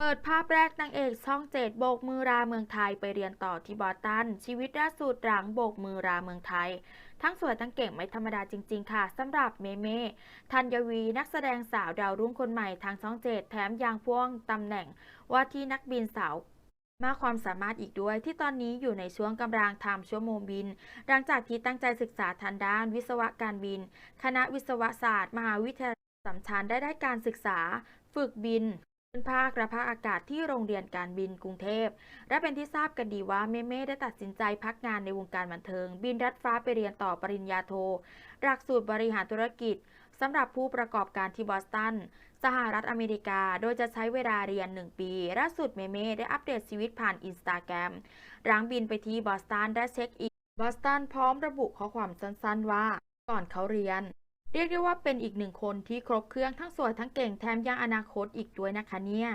เปิดภาพแรกนางเอกช่องเจ็ดโบกมือราเมืองไทยไปเรียนต่อที่บอตัน ชีวิตล่าสุดหลังโบกมือราเมืองไทย ทั้งสวยทั้งเก่งไม่ธรรมดาจริง ๆ ค่ะสำหรับเมเม่ธัญวีนักแสดงสาวดาวรุ่งคนใหม่ทางช่องเจ็ดแถมยังพ่วงตำแหน่งว่าที่นักบินสาวมากความสามารถอีกด้วยที่ตอนนี้อยู่ในช่วงกำลังทำชั่วโมงบิน หลังจากที่ตั้งใจศึกษาทางด้านวิศวการบิน คณะวิศวศาสตร์ มหาวิทยาลัยสัมชัญได้ได้การศึกษา ฝึกบิน ภาคและภาคอากาศที่โรงเรียนการบินกรุงเทพ และเป็นที่ทราบกันดีว่าเมเม่ได้ตัดสินใจพักงานในวงการบันเทิง บินรัดฟ้าไปเรียนต่อปริญญาโท หลักสูตรบริหารธุรกิจสำหรับผู้ประกอบการที่บอสตัน สหรัฐอเมริกา โดยจะใช้เวลาเรียน 1 ปี ล่าสุดเมเม่ได้อัปเดตชีวิตผ่านอินสตาแกรมหลังบินไปที่บอสตันได้เช็คอินบอสตันพร้อมระบุข้อความสั้นๆว่า ก่อนเขาเรียน เรียกได้ว่าเป็นอีกหนึ่งคนที่ครบเครื่องทั้งสวยทั้งเก่งแถมยังอนาคตอีกด้วยนะคะเนี่ย